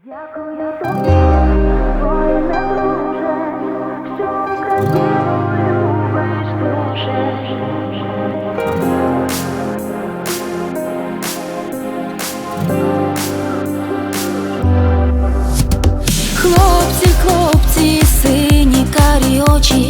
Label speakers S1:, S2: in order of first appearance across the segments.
S1: Дякую тобі, воїне друже, що Україну любиш дуже.
S2: Хлопці, хлопці, сині карі очі,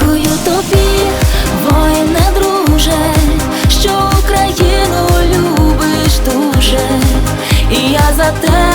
S2: Дякую тобі, воїне друже, що Україну любиш дуже, і я за тебе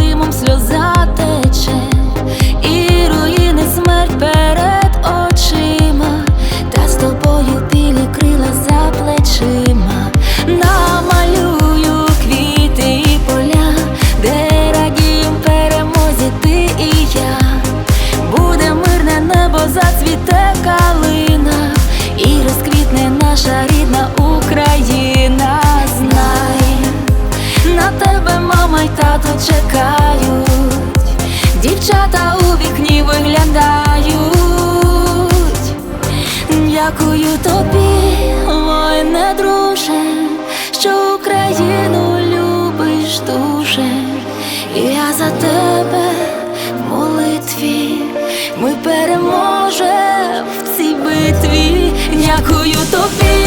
S2: і й тато чекають, дівчата у вікні виглядають. Дякую тобі, воїне друже, що Україну любиш дуже, я за тебе в молитві, ми переможем в цій битві. Дякую тобі,